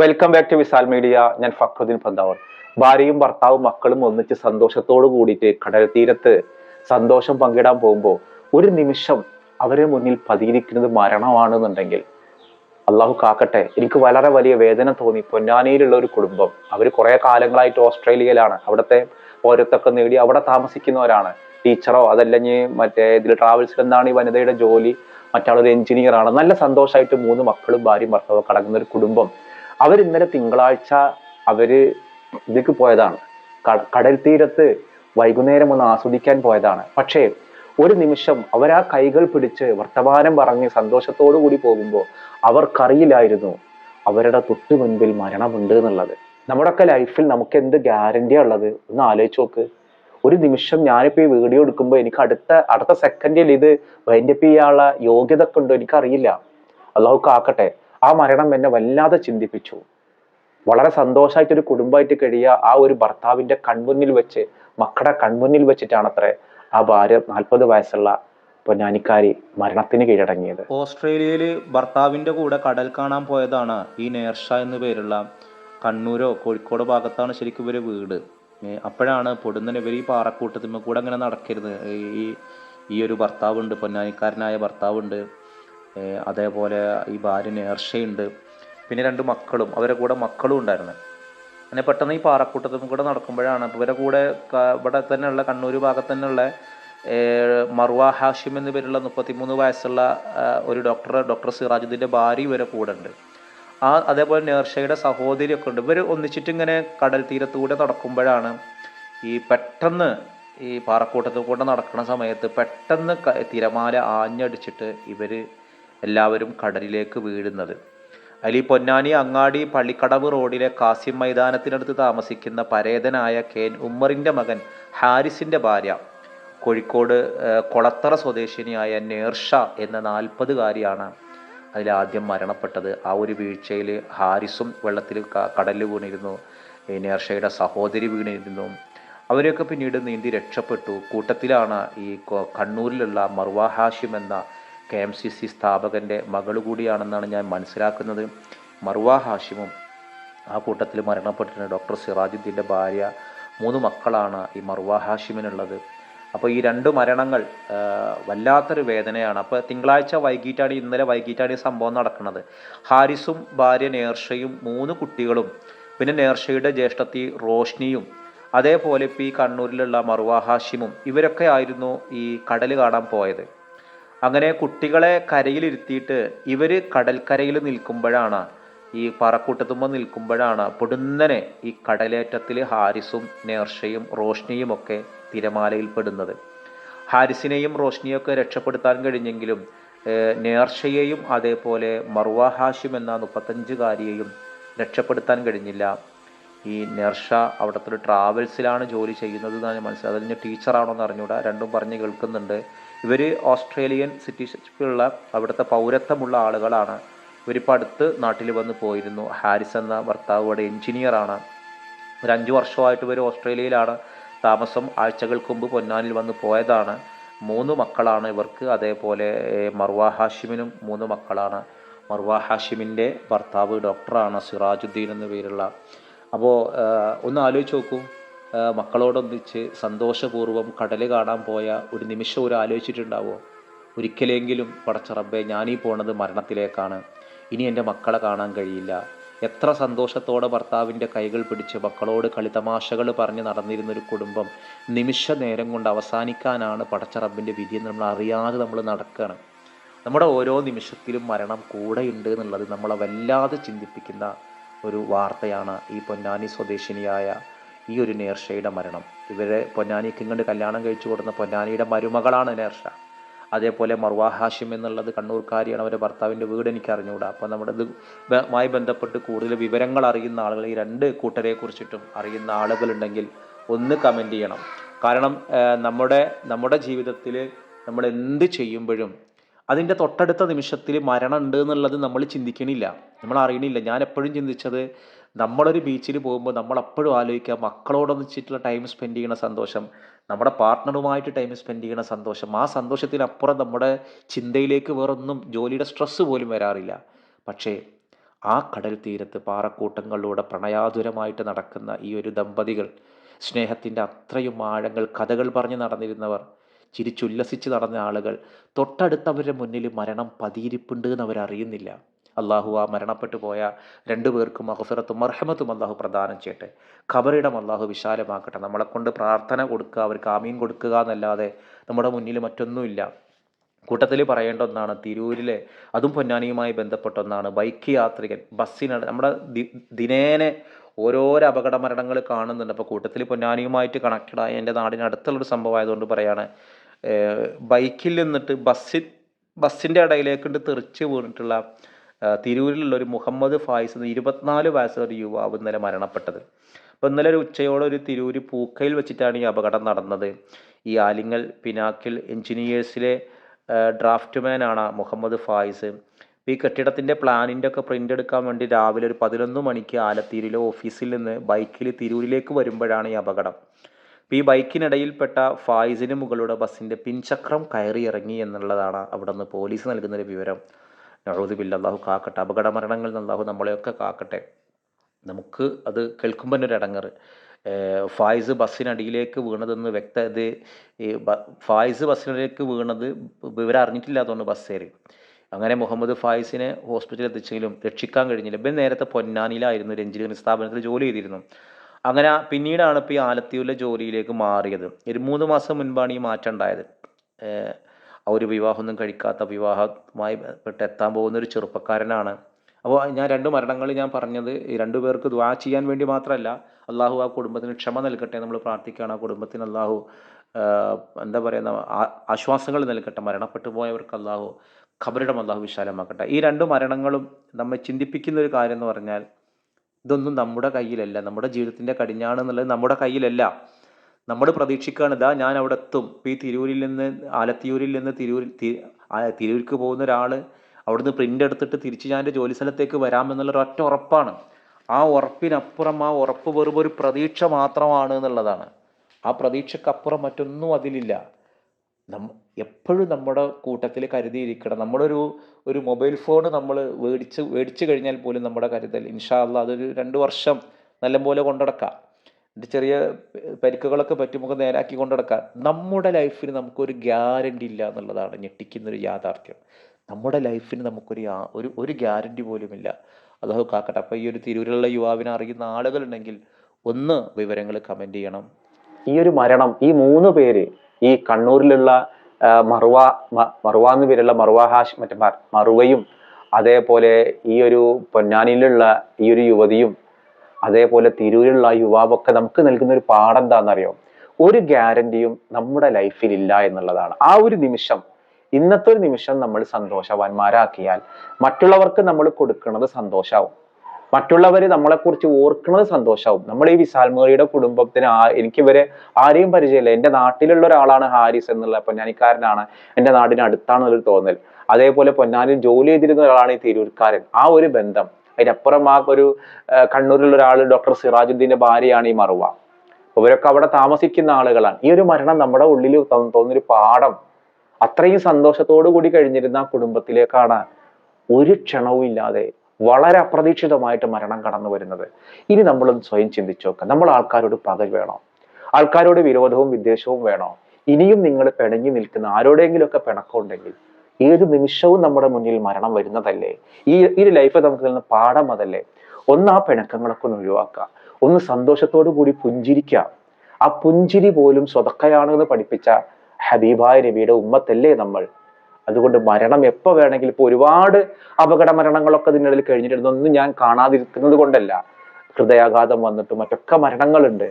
Welcome back to Visal media ഞാൻ ഫക്രുദ്ദീൻ പന്താവർ. ഭാര്യയും ഭർത്താവും മക്കളും ഒന്നിച്ച് സന്തോഷത്തോടു കൂടിയിട്ട് കടൽ തീരത്ത് സന്തോഷം പങ്കിടാൻ പോകുമ്പോൾ ഒരു നിമിഷം അവരെ മുന്നിൽ പതിയിരിക്കുന്നത് മരണമാണെന്നുണ്ടെങ്കിൽ അള്ളാഹു കാക്കട്ടെ എനിക്ക് വളരെ വലിയ വേദന തോന്നി. പൊന്നാനിയിലുള്ള ഒരു കുടുംബം. അവർ കുറെ കാലങ്ങളായിട്ട് ഓസ്ട്രേലിയയിലാണ്. അവിടുത്തെ പൗരത്വമൊക്കെ നേടി അവിടെ താമസിക്കുന്നവരാണ്. ടീച്ചറോ അതല്ലെങ്കിൽ മറ്റേ ഇതിൽ ട്രാവൽസിൽ എന്താണ് ഈ വനിതയുടെ ജോലി? മറ്റാളൊരു എഞ്ചിനീയർ ആണ് നല്ല സന്തോഷമായിട്ട് മൂന്ന് മക്കളും ഭാര്യയും ഭർത്താവും കടക്കുന്ന ഒരു കുടുംബം. അവർ ഇന്നലെ തിങ്കളാഴ്ച അവർ ഇതിലേക്ക് പോയതാണ്. കടൽ തീരത്ത് വൈകുന്നേരം ഒന്ന് ആസ്വദിക്കാൻ പോയതാണ്. പക്ഷേ ഒരു നിമിഷം അവർ ആ കൈകൾ പിടിച്ച് വർത്തമാനം പറഞ്ഞ് സന്തോഷത്തോടു കൂടി പോകുമ്പോൾ അവർക്കറിയില്ലായിരുന്നു അവരുടെ തൊട്ടു മുൻപിൽ മരണമുണ്ട് എന്നുള്ളത്. നമ്മുടെയൊക്കെ ലൈഫിൽ നമുക്ക് എന്ത് ഗ്യാരണ്ടിയാ ഉള്ളത്? ഒന്ന് ആലോചിച്ച് നോക്ക്. ഒരു നിമിഷം ഞാനിപ്പോ ഈ വീഡിയോ എടുക്കുമ്പോൾ എനിക്ക് അടുത്ത അടുത്ത സെക്കൻഡിൽ ഇത് വൈൻഡപ്പ് ചെയ്യാനുള്ള യോഗ്യത ഒക്കെ ഉണ്ടോ എനിക്കറിയില്ല. അള്ളാഹു കാക്കട്ടെ. ആ മരണം എന്നെ വല്ലാതെ ചിന്തിപ്പിച്ചു. വളരെ സന്തോഷമായിട്ട് ഒരു കുടുംബമായിട്ട് കഴിയുക ആ ഒരു ഭർത്താവിന്റെ കൺമുന്നിൽ വെച്ച് മക്കളുടെ കൺമുന്നിൽ വെച്ചിട്ടാണ് അത്ര ആ ഭാര്യ നാൽപ്പത് വയസ്സുള്ള പൊന്നാനിക്കാരി മരണത്തിന് കീഴടങ്ങിയത്. ഓസ്ട്രേലിയയിൽ ഭർത്താവിന്റെ കൂടെ കടൽ കാണാൻ പോയതാണ് ഈ നേർഷ എന്ന് പേരുള്ള കണ്ണൂരോ കോഴിക്കോട് ഭാഗത്താണ് ശരിക്കും ഇവർ വീട്. അപ്പോഴാണ് പൊടുന്നനെ ഇവർ ഈ പാറക്കൂട്ടത്തിന്മേൽ കൂടെ അങ്ങനെ നടക്കരുത്. ഈ ഈ ഒരു ഭർത്താവുണ്ട് പൊന്നാനിക്കാരനായ ഭർത്താവുണ്ട്. അതേപോലെ ഈ ഭാര്യ നേർഷയുണ്ട് പിന്നെ രണ്ട് മക്കളും അവരെ കൂടെ മക്കളും ഉണ്ടായിരുന്നു. അങ്ങനെ പെട്ടെന്ന് ഈ പാറക്കൂട്ടത്തും കൂടെ നടക്കുമ്പോഴാണ് ഇവരെ കൂടെ ഇവിടെ തന്നെയുള്ള കണ്ണൂർ ഭാഗത്ത് തന്നെയുള്ള മറുവ ഹാഷിം എന്ന പേരുള്ള മുപ്പത്തിമൂന്ന് വയസ്സുള്ള ഒരു ഡോക്ടർ ഡോക്ടർ സിറാജുദ്ദീന്റെ ഭാര്യ ഇവരെ കൂടെ ഉണ്ട്. ആ അതേപോലെ നേർഷയുടെ സഹോദരിയൊക്കെ ഉണ്ട്. ഇവർ ഒന്നിച്ചിട്ട് ഇങ്ങനെ കടൽ തീരത്തൂടെ നടക്കുമ്പോഴാണ് ഈ പെട്ടെന്ന് ഈ പാറക്കൂട്ടത്തിൽ കൂടെ നടക്കുന്ന സമയത്ത് പെട്ടെന്ന് തിരമാല ആഞ്ഞടിച്ചിട്ട് ഇവർ എല്ലാവരും കടലിലേക്ക് വീഴുന്നത്. അലി പൊന്നാനി അങ്ങാടി പള്ളിക്കടവ് റോഡിലെ കാസിം മൈതാനത്തിനടുത്ത് താമസിക്കുന്ന പരേതനായ കെൻ ഉമ്മറിന്റെ മകൻ ഹാരിസിന്റെ ഭാര്യ കോഴിക്കോട് കൊളത്തറ സ്വദേശിനിയായ നേർഷ എന്ന നാൽപ്പതുകാരിയാണ് അതിലാദ്യം മരണപ്പെട്ടത്. ആ ഒരു വീഴ്ചയിൽ ഹാരിസും വെള്ളത്തിൽ കടലിൽ വീണിരുന്നു. നേർഷയുടെ സഹോദരി വീണിരുന്നു. അവരെയൊക്കെ പിന്നീട് നീന്തി രക്ഷപ്പെട്ടു. കൂട്ടത്തിലാണ് ഈ കണ്ണൂരിലുള്ള മർവാ ഹാഷിം എന്ന കെ എം സി സി സ്ഥാപകന്റെ മകൾ കൂടിയാണെന്നാണ് ഞാൻ മനസ്സിലാക്കുന്നത്. മർവ ഹാഷിമും ആ കൂട്ടത്തിൽ മരണപ്പെട്ടിട്ടുണ്ട് ഡോക്ടർ സിറാജുദ്ദീന്റെ ഭാര്യ മൂന്ന് മക്കളാണ് ഈ മർവ ഹാഷിമിനുള്ളത്. അപ്പോൾ ഈ രണ്ട് മരണങ്ങൾ വല്ലാത്തൊരു വേദനയാണ്. അപ്പോൾ തിങ്കളാഴ്ച വൈകിട്ടാണ് ഇന്നലെ വൈകിട്ടാണ് ഈ സംഭവം നടക്കുന്നത്. ഹാരിസും ഭാര്യ നേർഷയും മൂന്ന് കുട്ടികളും പിന്നെ നേർഷയുടെ ജ്യേഷ്ഠത്തി റോഷ്നിയും അതേപോലെ ഇപ്പോൾ ഈ കണ്ണൂരിലുള്ള മറുവാ ഹാഷിമും ഇവരൊക്കെ ആയിരുന്നു ഈ കടൽ കാണാൻ പോയത്. അങ്ങനെ കുട്ടികളെ കരയിലിരുത്തിയിട്ട് ഇവർ കടൽക്കരയിൽ നിൽക്കുമ്പോഴാണ് ഈ പാറക്കൂട്ടത്തുമ്പോൾ നിൽക്കുമ്പോഴാണ് പൊടുന്നനെ ഈ കടലേറ്റത്തിൽ ഹാരിസും നേർഷയും റോഷ്നിയും ഒക്കെ തിരമാലയിൽ പെടുന്നത്. ഹാരിസിനെയും റോഷ്നിയും ഒക്കെ രക്ഷപ്പെടുത്താൻ കഴിഞ്ഞെങ്കിലും നേർഷയെയും അതേപോലെ മർവ ഹാഷിം എന്ന മുപ്പത്തഞ്ചുകാരിയെയും രക്ഷപ്പെടുത്താൻ കഴിഞ്ഞില്ല. ഈ നേർഷ അവിടുത്തെ ഒരു ട്രാവൽസിലാണ് ജോലി ചെയ്യുന്നത് എന്നാണ് മനസ്സിലായത് അതിന് ടീച്ചറാണോ എന്ന് അറിഞ്ഞുകൂടാ രണ്ടും പറഞ്ഞ് കേൾക്കുന്നുണ്ട്. ഇവർ ഓസ്ട്രേലിയൻ സിറ്റിസൺഷിപ്പുള്ള അവിടുത്തെ പൗരത്വമുള്ള ആളുകളാണ്. ഇവരിപ്പോൾ അടുത്ത് നാട്ടിൽ വന്ന് പോയിരുന്നു. ഹാരിസ് എന്ന ഭർത്താവ് ഇവിടെ എഞ്ചിനീയറാണ് ഒരു അഞ്ച് വർഷമായിട്ട് ഇവർ ഓസ്ട്രേലിയയിലാണ്. താമസം ആഴ്ചകൾക്ക് മുമ്പ് പൊന്നാനിൽ വന്ന് പോയതാണ്. മൂന്ന് മക്കളാണ് ഇവർക്ക്. അതേപോലെ മർവാ ഹാഷിമിനും മൂന്ന് മക്കളാണ്. മർവാ ഹാഷിമിന്റെ ഭർത്താവ് ഡോക്ടറാണ് സിറാജുദ്ദീൻ എന്ന പേരുള്ള. അപ്പോൾ ഒന്ന് ആലോചിച്ച് നോക്കൂ. മക്കളോടൊന്നിച്ച് സന്തോഷപൂർവം കടൽ കാണാൻ പോയ ഒരു നിമിഷം ഒരു ആലോചിച്ചിട്ടുണ്ടാവുമോ ഒരിക്കലെങ്കിലും പടച്ചറബെ ഞാനീ പോണത് മരണത്തിലേക്കാണ്. ഇനി എന്റെ മക്കളെ കാണാൻ കഴിയില്ല. എത്ര സന്തോഷത്തോടെ ഭർത്താവിന്റെ കൈകൾ പിടിച്ച് മക്കളോട് കളിതമാശകൾ പറഞ്ഞ് നടന്നിരുന്നൊരു കുടുംബം നിമിഷ നേരം കൊണ്ട് അവസാനിക്കാനാണ് പടച്ചറബിന്റെ വിധി എന്ന് നമ്മൾ അറിയാതെ നമ്മൾ നടക്കുകയാണ് നമ്മുടെ ഓരോ നിമിഷത്തിലും മരണം കൂടെയുണ്ട് എന്നുള്ളത് നമ്മളെ വല്ലാതെ ചിന്തിപ്പിക്കുന്ന ഒരു വാർത്തയാണ് ഈ പൊന്നാനി സ്വദേശിനിയായ ഈ ഒരു നേർഷയുടെ മരണം. ഇവരെ പൊന്നാനി ഇങ്ങോട്ട് കല്യാണം കഴിച്ചു കൊടുക്കുന്ന പൊന്നാനിയുടെ മരുമകളാണ് നേർഷ അതേപോലെ മർവാ ഹാഷിം എന്നുള്ളത് കണ്ണൂർക്കാരിയാണ് അവരുടെ ഭർത്താവിന്റെ വീട് എനിക്ക് അറിഞ്ഞുകൂടാ. അപ്പോൾ നമ്മുടെ ഇതുമായി ബന്ധപ്പെട്ട് കൂടുതൽ വിവരങ്ങൾ അറിയുന്ന ആളുകൾ ഈ രണ്ട് കൂട്ടരെ കുറിച്ചിട്ടും അറിയുന്ന ആളുകളുണ്ടെങ്കിൽ ഒന്ന് കമന്റ് ചെയ്യണം. കാരണം നമ്മുടെ നമ്മുടെ ജീവിതത്തിൽ നമ്മൾ എന്ത് ചെയ്യുമ്പോഴും അതിന്റെ തൊട്ടടുത്ത നിമിഷത്തിൽ മരണം ഉണ്ട് എന്നുള്ളത് നമ്മൾ ചിന്തിക്കണില്ല. നമ്മൾ അറിയണില്ല. ഞാൻ എപ്പോഴും ചിന്തിച്ചത് നമ്മളൊരു ബീച്ചിൽ പോകുമ്പോൾ നമ്മൾ അപ്പോഴും ആലോചിക്കുക മക്കളോടൊന്നിച്ചിട്ടുള്ള ടൈം സ്പെൻഡ് ചെയ്യുന്ന സന്തോഷം നമ്മുടെ പാർട്ട്ണറുമായിട്ട് ടൈം സ്പെൻഡ് ചെയ്യുന്ന സന്തോഷം. ആ സന്തോഷത്തിനപ്പുറം നമ്മുടെ ചിന്തയിലേക്ക് വേറൊന്നും ജോലിയുടെ സ്ട്രെസ്സ് പോലും വരാറില്ല. പക്ഷേ ആ കടൽ തീരത്ത് പാറക്കൂട്ടങ്ങളിലൂടെ പ്രണയാതുരമായിട്ട് നടക്കുന്ന ഈ ഒരു ദമ്പതികൾ സ്നേഹത്തിന്റെ അത്രയും ആഴങ്ങൾ കഥകൾ പറഞ്ഞ് നടന്നിരുന്നവർ ചിരിച്ചുല്ലസിച്ച് നടന്ന ആളുകൾ തൊട്ടടുത്തവരുടെ മുന്നിൽ മരണം പതിയിരിപ്പുണ്ട് എന്ന് അവരറിയുന്നില്ല. അള്ളാഹു ആ മരണപ്പെട്ടു പോയ രണ്ടു പേർക്കും അഹഫിറത്തും മർഹമത്തും അള്ളാഹു പ്രദാനം ചെയ്യട്ടെ. ഖബറിടം അള്ളാഹു വിശാലമാക്കട്ടെ. നമ്മളെ കൊണ്ട് പ്രാർത്ഥന കൊടുക്കുക അവർക്ക് ആമീൻ കൊടുക്കുക എന്നല്ലാതെ നമ്മുടെ മുന്നിൽ മറ്റൊന്നുമില്ല. കൂട്ടത്തിൽ പറയേണ്ട ഒന്നാണ് തിരൂരിലെ അതും പൊന്നാനിയുമായി ബന്ധപ്പെട്ട ഒന്നാണ് ബൈക്ക് യാത്രികൻ. ബസ്സിന നമ്മുടെ ദിനേനെ ഓരോരോ അപകട മരണങ്ങൾ കാണുന്നുണ്ട്. അപ്പോൾ കൂട്ടത്തിൽ പൊന്നാനിയുമായിട്ട് കണക്റ്റഡ് ആയ എന്റെ നാടിനടുത്തുള്ളൊരു സംഭവം ആയതുകൊണ്ട് പറയാണ് ബൈക്കിൽ നിന്നിട്ട് ബസ്സിൽ ബസ്സിന്റെ ഇടയിലേക്കൊണ്ട് തെറിച്ച് വീണിട്ടുള്ള തിരൂരിലുള്ള ഒരു മുഹമ്മദ് ഫായിസ് എന്ന ഇരുപത്തിനാല് വയസ്സുള്ള ഒരു യുവാവ് ഇന്നലെ മരണപ്പെട്ടത്. അപ്പോൾ ഇന്നലെ ഒരു ഉച്ചയോടെ ഒരു തിരൂര് പൂക്കയിൽ വെച്ചിട്ടാണ് ഈ അപകടം നടന്നത്. ഈ ആലിങ്ങൽ പിനാക്കിൽ എഞ്ചിനീയേഴ്സിലെ ഡ്രാഫ്റ്റ്മാനാണ് മുഹമ്മദ് ഫായിസ്. ഈ കെട്ടിടത്തിന്റെ പ്ലാനിന്റെ ഒക്കെ പ്രിന്റ് എടുക്കാൻ വേണ്ടി രാവിലെ ഒരു പതിനൊന്ന് മണിക്ക് ആലത്തീരിലെ ഓഫീസിൽ നിന്ന് ബൈക്കിൽ തിരൂരിലേക്ക് വരുമ്പോഴാണ് ഈ അപകടം. അപ്പോൾ ഈ ബൈക്കിനിടയിൽപ്പെട്ട ഫായിസിന് മുകളുടെ ബസ്സിന്റെ പിൻചക്രം കയറി ഇറങ്ങി എന്നുള്ളതാണ് അവിടെ നിന്ന് പോലീസ് നൽകുന്നൊരു വിവരം. നഴുതുബില്ല അള്ളാഹു കാക്കട്ടെ. അപകട മരണങ്ങളിൽ അള്ളാഹു നമ്മളെയൊക്കെ കാക്കട്ടെ. നമുക്ക് അത് കേൾക്കുമ്പോൾ തന്നെ ഒരു ഇടങ്ങറ്. ഫായ്സ് ബസ്സിനടിയിലേക്ക് വീണതെന്ന് വ്യക്ത ഇത് ഈ ഫായിസ് ബസ്സിനടിയിലേക്ക് വീണത് വിവരം അറിഞ്ഞിട്ടില്ലാത്തതുകൊണ്ട് ബസ്സേറി അങ്ങനെ മുഹമ്മദ് ഫായിസിനെ ഹോസ്പിറ്റലിൽ എത്തിച്ചെങ്കിലും രക്ഷിക്കാൻ കഴിഞ്ഞില്ല. ഇപ്പം നേരത്തെ പൊന്നാനിയിലായിരുന്നു ഒരു എഞ്ചിനീയറിംഗ് സ്ഥാപനത്തിൽ ജോലി ചെയ്തിരുന്നു. അങ്ങനെ പിന്നീടാണ് ഇപ്പോൾ ഈ ആലത്തിയുള്ള ജോലിയിലേക്ക് മാറിയത്. ഒരു മൂന്ന് മാസം മുൻപാണ് ഈ മാറ്റം ഉണ്ടായത്. ആ ഒരു വിവാഹമൊന്നും കഴിക്കാത്ത വിവാഹവുമായി പെട്ട് എത്താൻ പോകുന്ന ഒരു ചെറുപ്പക്കാരനാണ്. അപ്പോൾ ഞാൻ രണ്ട് മരണങ്ങൾ ഞാൻ പറഞ്ഞത് ഈ രണ്ടു പേർക്ക് ദ്വാ ചെയ്യാൻ വേണ്ടി മാത്രമല്ല അള്ളാഹു ആ കുടുംബത്തിന് ക്ഷമ നൽകട്ടെ നമ്മൾ പ്രാർത്ഥിക്കുകയാണ്. ആ കുടുംബത്തിന് അള്ളാഹു എന്താ പറയുന്ന ആശ്വാസങ്ങൾ നൽകട്ടെ. മരണപ്പെട്ടു പോയവർക്ക് അള്ളാഹു ഖബറിടം അള്ളാഹു വിശാലമാക്കട്ടെ. ഈ രണ്ട് മരണങ്ങളും നമ്മെ ചിന്തിപ്പിക്കുന്ന ഒരു കാര്യം എന്ന് പറഞ്ഞാൽ ഇതൊന്നും നമ്മുടെ കയ്യിലല്ല. നമ്മുടെ ജീവിതത്തിന്റെ കടിഞ്ഞാണ് എന്നുള്ളത് നമ്മുടെ കയ്യിലല്ല. നമ്മൾ പ്രതീക്ഷിക്കുകയാണ് ഇതാ ഞാൻ അവിടെ എത്തും. ഇപ്പോൾ ഈ തിരൂരിൽ നിന്ന് ആലത്തിയൂരിൽ നിന്ന് തിരൂരിൽ തിരൂരിക്ക് പോകുന്ന ഒരാൾ അവിടുന്ന് പ്രിന്റ് എടുത്തിട്ട് തിരിച്ച് ഞാൻ എന്റെ ജോലി സ്ഥലത്തേക്ക് വരാമെന്നുള്ള ഒരൊറ്റ ഉറപ്പാണ്. ആ ഉറപ്പിനപ്പുറം ആ ഉറപ്പ് വെറും ഒരു പ്രതീക്ഷ മാത്രമാണ് എന്നുള്ളതാണ്. ആ പ്രതീക്ഷക്കപ്പുറം മറ്റൊന്നും അതിലില്ല. നമ്മ എപ്പോഴും നമ്മുടെ കൂട്ടത്തിൽ കരുതിയിരിക്കണം. നമ്മളൊരു ഒരു മൊബൈൽ ഫോൺ നമ്മൾ മേടിച്ച് മേടിച്ച് കഴിഞ്ഞാൽ പോലും നമ്മുടെ കരുതൽ ഇൻഷാ അള്ളാ അതൊരു രണ്ട് വർഷം നല്ലപോലെ കൊണ്ടുനടക്കാം എന്റെ ചെറിയ പരിക്കുകളൊക്കെ പറ്റുമ്പോൾ നേരാക്കി കൊണ്ടുനടക്കാം നമ്മുടെ ലൈഫിന് നമുക്കൊരു ഗ്യാരണ്ടി ഇല്ല എന്നുള്ളതാണ് ഞെട്ടിക്കുന്നൊരു യാഥാർത്ഥ്യം. നമ്മുടെ ലൈഫിന് നമുക്കൊരു ഒരു ഒരു ഗ്യാരണ്ടി പോലുമില്ല. അതൊക്കെ കാക്കട്ടെ. അപ്പോൾ ഈ ഒരു തിരൂരിലുള്ള യുവാവിനെ അറിയുന്ന ആളുകളുണ്ടെങ്കിൽ ഒന്ന് വിവരങ്ങൾ കമന്റ് ചെയ്യണം. ഈ ഒരു മരണം ഈ മൂന്ന് പേര് ഈ കണ്ണൂരിലുള്ള മറുവ മറുവ എന്ന് പേരുള്ള മറുവ ഹാഷ് മറ്റേ മറുവയും അതേപോലെ ഈ ഒരു പൊന്നാനിയിലുള്ള ഈ ഒരു യുവതിയും അതേപോലെ തിരൂരിലുള്ള ആ യുവാവൊക്കെ നമുക്ക് നൽകുന്ന ഒരു പാഠം എന്താണെന്നറിയോ ഒരു ഗ്യാരണ്ടിയും നമ്മുടെ ലൈഫിൽ ഇല്ല എന്നുള്ളതാണ്. ആ ഒരു നിമിഷം ഇന്നത്തെ ഒരു നിമിഷം നമ്മൾ സന്തോഷവാന്മാരാക്കിയാൽ മറ്റുള്ളവർക്ക് നമ്മൾ കൊടുക്കുന്നത് സന്തോഷാവും. മറ്റുള്ളവർ നമ്മളെക്കുറിച്ച് ഓർക്കുന്നത് സന്തോഷാവും. നമ്മൾ ഈ വിശാൽമേറിയുടെ കുടുംബത്തിന് ആ എനിക്ക് ഇവരെ ആരെയും പരിചയമില്ല. എന്റെ നാട്ടിലുള്ള ഒരാളാണ് ഹാരിസ് എന്നുള്ള പൊന്നാനിക്കാരനാണ് എന്റെ നാടിന് അടുത്താണെന്നൊരു തോന്നൽ. അതേപോലെ പൊന്നാനിൽ ജോലി ചെയ്തിരുന്ന ഒരാളാണ് ഈ തിരൂർക്കാരൻ. ആ ഒരു ബന്ധം അതിനപ്പുറം ആ ഒരു കണ്ണൂരിലുള്ള ഒരാൾ ഡോക്ടർ സിറാജുദ്ദീന്റെ ഭാര്യയാണ് ഈ മറുവ. ഇവരൊക്കെ അവിടെ താമസിക്കുന്ന ആളുകളാണ്. ഈ ഒരു മരണം നമ്മുടെ ഉള്ളിൽ തോ- തോന്നുന്നൊരു പാഠം അത്രയും സന്തോഷത്തോടു കൂടി കഴിഞ്ഞിരുന്ന ആ കുടുംബത്തിലേക്കാണ് ഒരു ക്ഷണവും ഇല്ലാതെ വളരെ അപ്രതീക്ഷിതമായിട്ട് മരണം കടന്നു വരുന്നത്. ഇനി നമ്മളൊന്ന് സ്വയം ചിന്തിച്ചു നോക്കാം. നമ്മൾ ആൾക്കാരോട് പകൽ വേണോ? ആൾക്കാരോട് വിരോധവും വിദ്വേഷവും വേണോ? ഇനിയും നിങ്ങൾ പിണങ്ങി നിൽക്കുന്ന ആരോടെങ്കിലുമൊക്കെ പിണക്കമുണ്ടെങ്കിൽ ഏത് നിമിഷവും നമ്മുടെ മുന്നിൽ മരണം വരുന്നതല്ലേ? ഈ ഈ ലൈഫ് നമുക്ക് തന്നെ പാഠം അതല്ലേ? ഒന്ന് ആ പിണക്കങ്ങളൊക്കെ ഒന്ന് ഒഴിവാക്കുക. ഒന്ന് സന്തോഷത്തോടു കൂടി പുഞ്ചിരിക്കുക. ആ പുഞ്ചിരി പോലും സ്വതക്കയാണെന്ന് പഠിപ്പിച്ച ഹബീബായ നബിയുടെ ഉമ്മത്തല്ലേ നമ്മൾ? അതുകൊണ്ട് മരണം എപ്പോൾ വേണമെങ്കിൽ ഇപ്പോൾ ഒരുപാട് അപകട മരണങ്ങളൊക്കെ ഇതിനിടയിൽ കഴിഞ്ഞിട്ടുണ്ടെന്നൊന്നും ഞാൻ കാണാതിരിക്കുന്നത് കൊണ്ടല്ല. ഹൃദയാഘാതം വന്നിട്ടും മറ്റൊക്കെ മരണങ്ങളുണ്ട്.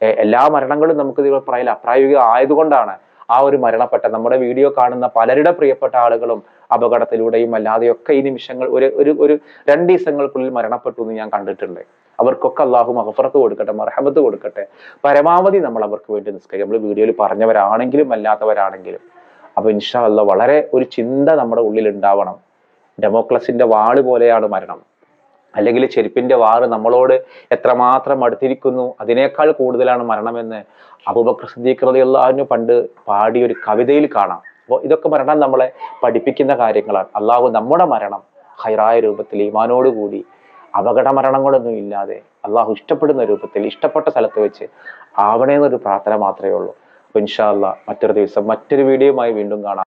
എല്ലാ മരണങ്ങളും നമുക്ക് ഇതിൽ പറയില്ല അപ്രായോഗികം ആയതുകൊണ്ടാണ് ആ ഒരു മരണപ്പെട്ട നമ്മുടെ വീഡിയോ കാണുന്ന പലരുടെ പ്രിയപ്പെട്ട ആളുകളും അപകടത്തിലൂടെയും അല്ലാതെയൊക്കെ ഈ നിമിഷങ്ങൾ ഒരു ഒരു ഒരു രണ്ട് ദിവസങ്ങൾക്കുള്ളിൽ മരണപ്പെട്ടു എന്ന് ഞാൻ കണ്ടിട്ടുണ്ട്. അവർക്കൊക്കെ അള്ളാഹു മഹഫറത്ത് കൊടുക്കട്ടെ മർഹമത്ത് കൊടുക്കട്ടെ. പരമാവധി നമ്മൾ അവർക്ക് വേണ്ടി നിസ്കരിക്കും. നമ്മൾ വീഡിയോയിൽ പറഞ്ഞവരാണെങ്കിലും അല്ലാത്തവരാണെങ്കിലും. അപ്പൊ ഇൻഷാ അല്ല വളരെ ഒരു ചിന്ത നമ്മുടെ ഉള്ളിൽ ഉണ്ടാവണം. ഡെമോക്രസിന്റെ വാൾ പോലെയാണ് മരണം. അല്ലെങ്കിൽ ചെരുപ്പിന്റെ വാറ് നമ്മളോട് എത്രമാത്രം അടുത്തിരിക്കുന്നു അതിനേക്കാൾ കൂടുതലാണ് മരണമെന്ന് അബൂബക്കർ റളിയല്ലാഹു പണ്ട് പാടിയ ഒരു കവിതയിൽ കാണാം. അപ്പോൾ ഇതൊക്കെ മരണം നമ്മളെ പഠിപ്പിക്കുന്ന കാര്യങ്ങളാണ്. അള്ളാഹു നമ്മുടെ മരണം ഹൈറായ രൂപത്തിൽ ഈമാനോടുകൂടി അപകട മരണങ്ങളൊന്നും ഇല്ലാതെ അള്ളാഹു ഇഷ്ടപ്പെടുന്ന രൂപത്തിൽ ഇഷ്ടപ്പെട്ട സ്ഥലത്ത് വെച്ച് ആവണേ എന്നൊരു പ്രാർത്ഥന മാത്രമേ ഉള്ളൂ. അപ്പൊ ഇൻഷാ അല്ലാ മറ്റൊരു ദിവസം മറ്റൊരു വീഡിയോയുമായി വീണ്ടും കാണാം.